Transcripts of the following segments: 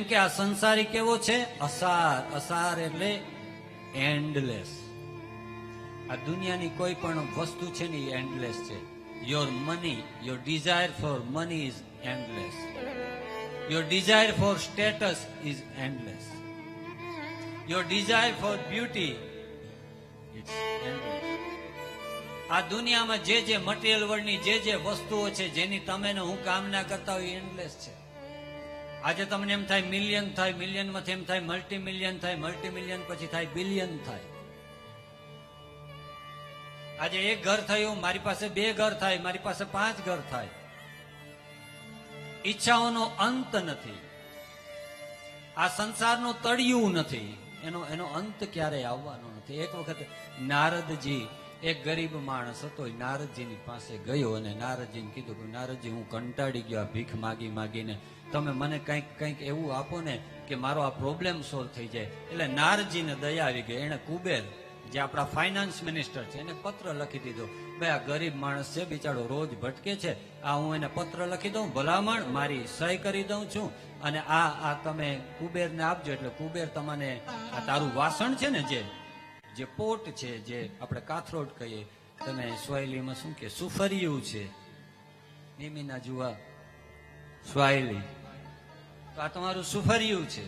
કેમ કે આ સંસારી કેવો છે? અસાર. અસાર એટલે એન્ડલેસ આ દુનિયાની કોઈ પણ વસ્તુ છે ને એન્ડલેસ છે. Your money your desire for money is endless your desire for status is endless your desire for beauty આ દુનિયામાં જે જે મટીરિયલ વર્લ્ડની જે જે વસ્તુઓ છે, જેની તમે હું કામના કરતા હોય એન્ડલેસ છે. આજે તમને એમ થાય મિલિયન થાય મિલિયનમાંથી એમ થાય મલ્ટી મિલિયન થાય મલ્ટી મિલિયન પછી થાય બિલિયન થાય. આજે એક ઘર થયું મારી પાસે બે ઘર થાય, મારી પાસે પાંચ ઘર થાય. ઈચ્છાઓનો અંત નથી. આ સંસારનું તળિયું નથી. એનો એનો અંત ક્યારેય આવવાનો નથી. એક વખત નારદજી, એક ગરીબ માણસ હતો નારદજીની પાસે ગયો અને નારદજીને કીધું કે નારદજી, હું કંટાળી ગયો ભીખ માગી માગીને તમે મને કંઈક કંઈક એવું આપો ને કે મારો આ પ્રોબ્લેમ સોલ્વ થઈ જાય. એટલે નારજીને દયા આવી ગઈ. એણે કુબેર, જે આપણા ફાઇનાન્સ મિનિસ્ટર છે, એને પત્ર લખી દીધો. ભાઈ, આ ગરીબ માણસ છે, બિચારો રોજ ભટકે છે. આ હું એને પત્ર લખી દઉં, ભલામણ, મારી સહી કરી દઉં છું. અને આ આ તમે કુબેરને આપજો. એટલે કુબેર તમને આ તારું વાસણ છે ને જે જે પોટ છે, જે આપણે કાથરોટ કહીએ. તમે સ્વાયલીમાં શું કે, સુફરિયું છે. નિમીના જુવા સ્વાયલી. તો આ તમારું સુફરિયું છે.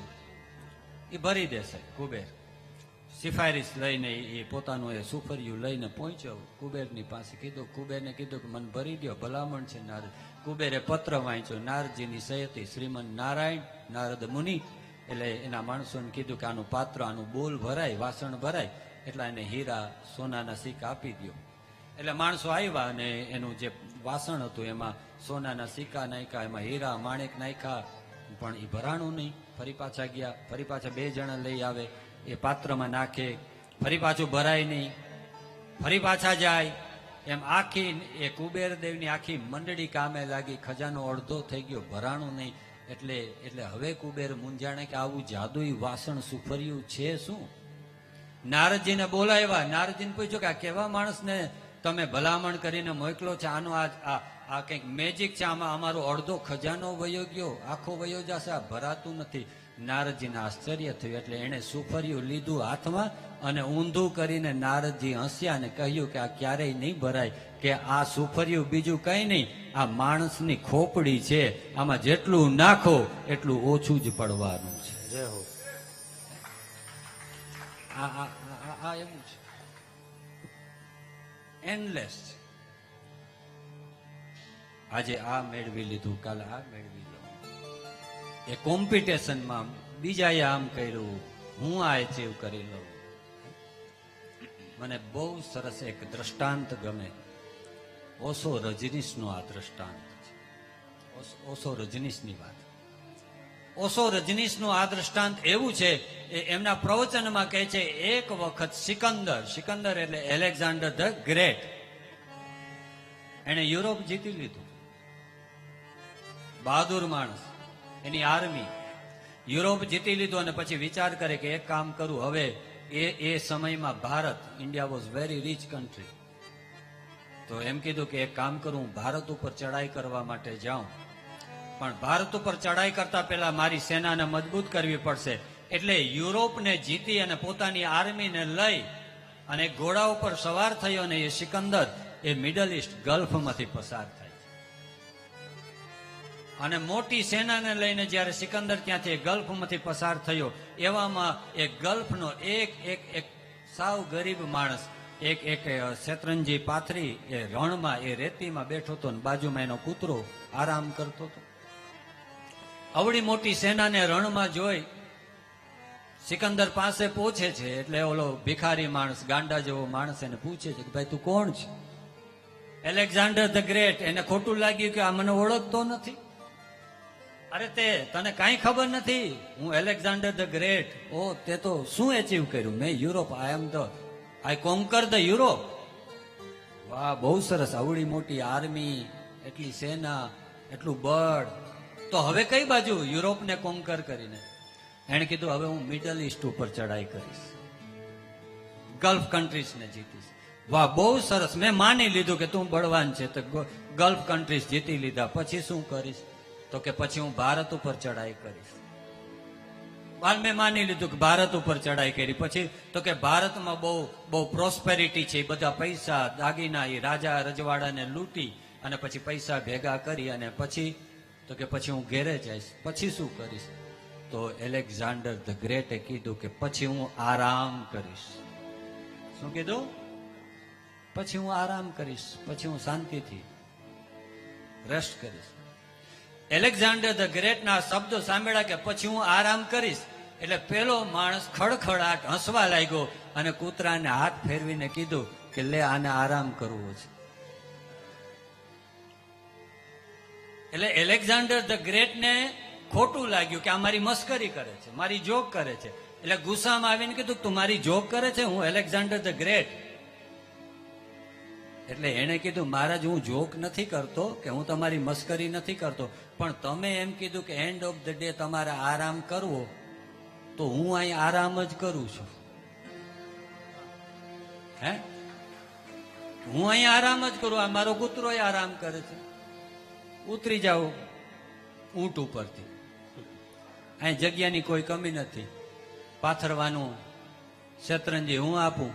એ ભરી દેશે, કુબેર. સિફારિશ લઈને એ પોતાનું એ સુફરિયું લઈને પહોંચ્યો. કુબેરની પાસે કીધું, કુબેરને કીધું કે મને ભરી દો ભલામણ છે નારદ. કુબેરે પત્ર વાંચ્યો, નારદજીની સહયતી શ્રીમન નારાયણ, નારદ મુનિ. એટલે એના માણસોને કીધું કે આનું પાત્ર, આનું બોલ ભરાય, વાસણ ભરાય, એટલે એને હીરા, સોનાના સિક્કા આપી દો એટલે માણસો આવ્યા અને એનું જે વાસણ હતું, એમાં સોનાના સિક્કા નાખ્યા, એમાં હીરા, માણેક નાખ્યા પણ એ ભરાણું નહીં. ફરી પાછા ગયા, ફરી પાછા બે જણા લઈ આવે, એ પાત્રમાં નાખે, ફરી પાછું ભરાય નહીં. ફરી પાછા જાય, એમ આખી એ કુબેર દેવની આખી મંડળી કામે લાગી, ખજાનો અડધો થઈ ગયો, ભરાણું નહીં. એટલે એટલે હવે કુબેર મૂંઝાણે કે આવું જાદુઈ વાસણ સુફર્યું છે શું? નારદજીને બોલાવ્યા. નારદજીને પૂછ્યું કે આ કેવા માણસને તમે ભલામણ કરીને મોકલો છે આનો આ આ કંઈક મેજિક છે આમાં અમારો અડધો ખજાનો વયો ગયો આખો વયો જશે આ ભરાતું નથી. નારદજીને આશ્ચર્ય થયું એટલે એણે સુફર્યું લીધું હાથમાં અને ઊંધું કરીને નારદજી હસ્યા અને કહ્યું કે આ ક્યારેય નહીં ભરાય કે આ સુફર્યું બીજું કંઈ નહીં આ માણસની ખોપડી છે આમાં જેટલું નાખો એટલું ઓછું જ પડવાનું છે. જય હો. આ- આ- આ એવું છે. એન્ડલેસ છે આજે આ મેળવી લીધું, કાલે આ મેળવી લો એ કોમ્પિટિશનમાં બીજાએ આમ કર્યું, હું આ અચીવ કરી લઉં. મને બહુ સરસ એક દ્રષ્ટાંત ગમે. ઓશો રજનીશનું આ દ્રષ્ટાંત છે. ઓશો રજનીશની વાત. ઓસો રજનીશનું આ દ્રષ્ટાંત એવું છે એમના પ્રવચનમાં કહે છે, એક વખત સિકંદર સિકંદર એટલે એલેક્ઝાન્ડર ધ ગ્રેટ. એને યુરોપ જીતી લીધું. બહાદુર માણસ, એની આર્મી યુરોપ જીતી લીધું અને પછી વિચાર કરે કે એક કામ કરું, હવે એ એ સમયમાં Bharat, India was very rich country. તો એમ કીધું કે એક કામ કરું ભારત ઉપર ચડાઈ કરવા માટે જાઉં. પણ ભારત ઉપર ચડાઈ કરતા પહેલા મારી સેનાને મજબૂત કરવી પડશે. એટલે યુરોપને જીતી અને પોતાની આર્મીને લઈ અને ઘોડા ઉપર સવાર થયો અને એ સિકંદર એ મિડલ ઇસ્ટ ગલ્ફમાંથી પસાર થાય અને મોટી સેનાને લઈને જ્યારે સિકંદર ત્યાંથી ગલ્ફમાંથી પસાર થયો, એવામાં એ ગલ્ફનો એક એક એક સાવ ગરીબ માણસ, એક એક શેતરંજી પાથરી એ રણમાં એ રેતીમાં બેઠો હતો ને બાજુમાં એનો કૂતરો આરામ કરતો હતો. અવળી મોટી સેનાને રણમાં જોઈ સિકંદર પાસે પહોંચે છે એટલે ઓલો ભિખારી માણસ, ગાંડા જેવો માણસ એને પૂછે છે કે ભાઈ, તું કોણ છે? Alexander the great. એને ખોટું લાગ્યું કે આ મને ઓળખતો નથી. અરે તે, તને કાંઈ ખબર નથી? હું એલેક્ઝાન્ડર ધ ગ્રેટ. ઓ, તે તો શું એચીવ કર્યું? મેં Europe I am the I conquer the Europe વાહ, બહુ સરસ. આવડી મોટી આર્મી એટલી સેના, એટલું બળ. તો હવે કઈ બાજુ? યુરોપને કોન્કર કરીને. એણે કીધું, હવે હું મિડલ ઇસ્ટ ઉપર ચડાઈ કરીશ. ગલ્ફ કન્ટ્રીઝને જીતીશ. વાહ, બહુ સરસ. મેં માની લીધું કે તું બળવાન છે. તો ગલ્ફ કન્ટ્રીઝ જીતી લીધા. પછી શું કરીશ? તો કે પછી હું ભારત ઉપર ચડાઈ કરીશ. હાલ મેં માની લીધું કે ભારત ઉપર ચડાઈ કરી. પછી તો કે ભારતમાં બહુ બહુ પ્રોસ્પેરિટી છે. બધા પૈસા, દાગીના, એ રાજા રજવાડાને લૂંટી અને પછી પૈસા ભેગા કરી અને પછી તો કે પછી હું ઘેરે જઈશ, પછી શું કરીશ? તો એલેક્ઝાન્ડર ધ ગ્રેટે કીધું કે પછી હું આરામ કરીશ. શું કીધું? પછી હું આરામ કરીશ, પછી હું શાંતિથી રેસ્ટ કરીશ. એલેક્ઝાન્ડર ધ ગ્રેટના શબ્દો સાંભળ્યા કે પછી હું આરામ કરીશ, એટલે પેલો માણસ ખડખડાટ હસવા લાગ્યો અને કૂતરાને હાથ ફેરવીને કીધું કે લે આને આરામ કરવો છે. એટલે એલેક્ઝાન્ડર ધ ગ્રેટને ખોટું લાગ્યું કે આ મારી મસ્કરી કરે છે, મારી જોક કરે છે. એટલે ગુસ્સામાં આવીને કીધું, તું મારી જોક કરે છે? હું એલેક્ઝાન્ડર ધ ગ્રેટ. એટલે એણે કીધું, મહારાજ, હું જોક નથી કરતો કે હું તમારી મસ્કરી નથી કરતો. પણ તમે એમ કીધું કે એન્ડ ઓફ ધ ડે તમારે આરામ કરવો, તો હું અહીં આરામ જ કરું છું. હે? હું અહીં આરામ જ કરું, આ મારો કૂતરો આરામ કરે છે. ઉતરી જાઓ ઊંટ ઉપરથી. અહીં જગ્યાની કોઈ કમી નથી. પાથરવાનું શેતરંજી હું આપું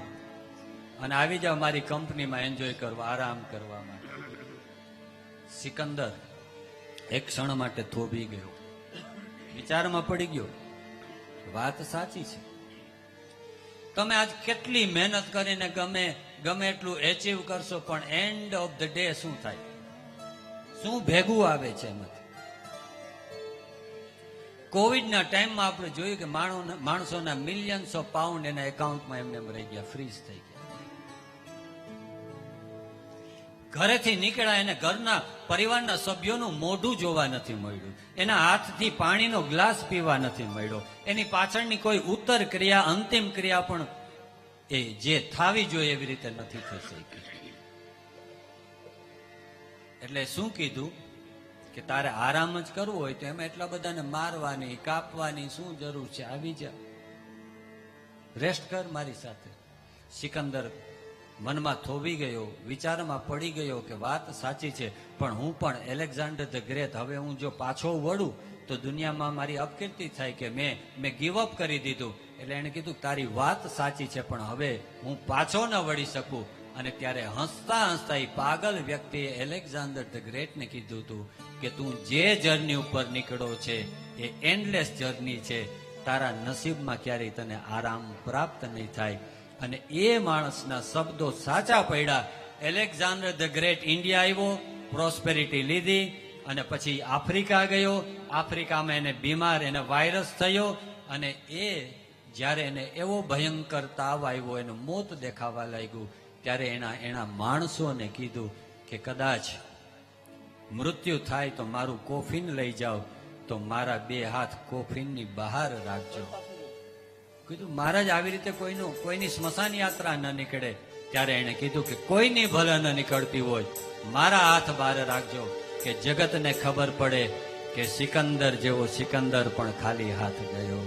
અને આવી જાઓ મારી કંપનીમાં એન્જોય કરવા, આરામ કરવા માટે. સિકંદર એક ક્ષણ માટે થોભી ગયો. વિચારમાં પડી ગયો વાત સાચી છે. તમે આજ કેટલી મહેનત કરીને ગમે ગમે એટલું એચીવ કરશો, પણ એન્ડ ઓફ ધ ડે શું થાય? શું ભેગું આવે છે કોવિડના ટાઈમમાં આપણે જોયું કે માણો- માણસોના મિલિયન્સો પાઉન્ડ એના એકાઉન્ટમાં એમને એમ રહી ગયા ફ્રીઝ થઈ ગયા. ઘરેથી નીકળ્યા એને ઘરના પરિવારના સભ્યોનું મોઢું જોવા નથી મળ્યું. એના હાથથી પાણીનો ગ્લાસ પીવા નથી મળ્યો. એની પાછળની કોઈ ઉત્તર ક્રિયા અંતિમ ક્રિયા પણ એ જે થાવી જોઈએ એવી રીતે નથી થઈ શકી. એટલે શું કીધું? કે તારે આરામ જ કરવો હોય તો એમાં એટલા બધાને મારવાની, કાપવાની શું જરૂર છે? આવી જા. રેસ્ટ કર મારી સાથે. સિકંદર મનમાં થોભી ગયો, વિચારમાં પડી ગયો કે વાત સાચી છે, પણ હું પણ એલેક્ઝાન્ડર ધ ગ્રેટ. હવે હું જો પાછો વળું, તો દુનિયામાં મારી અપકીર્તિ થાય કે મેં મેં ગીવ અપ કરી દીધું. એટલે એણે કીધું તારી વાત સાચી છે, પણ હવે હું પાછો ન વળી શકું. અને ત્યારે હસતા હસતા એ પાગલ વ્યક્તિએ એલેક્ઝાન્ડર ધ ગ્રેટને કીધું હતું કે તું જે જર્ની ઉપર નીકળ્યો છે, એ એન્ડલેસ જર્ની છે. તારા નસીબમાં ક્યારેય તને આરામ પ્રાપ્ત નહીં થાય. અને એ માણસના શબ્દો સાચા પડ્યા. એલેક્ઝાન્ડર ધ ગ્રેટ ઇન્ડિયા આવ્યો પ્રોસ્પેરિટી લીધી અને પછી આફ્રિકા ગયો. આફ્રિકામાં એને બીમાર, એને વાયરસ થયો અને એ જ્યારે એને એવો ભયંકર તાવ આવ્યો, એનું મોત દેખાવા લાગ્યું ત્યારે એના એના માણસોને કીધું કે કદાચ મૃત્યુ થાય તો મારું કોફિન લઈ જાઓ, તો મારા બે હાથ કોફિનની બહાર રાખજો. કીધું, મહારાજ, આવી રીતે કોઈનું, કોઈની સ્મશાન યાત્રા ન નીકળે. ત્યારે એને કીધું કે, કોઈની ભલે ન નીકળતી હોય, મારા હાથ બહાર રાખજો, કે જગતને ખબર પડે કે સિકંદર જેવો સિકંદર પણ ખાલી હાથ ગયો.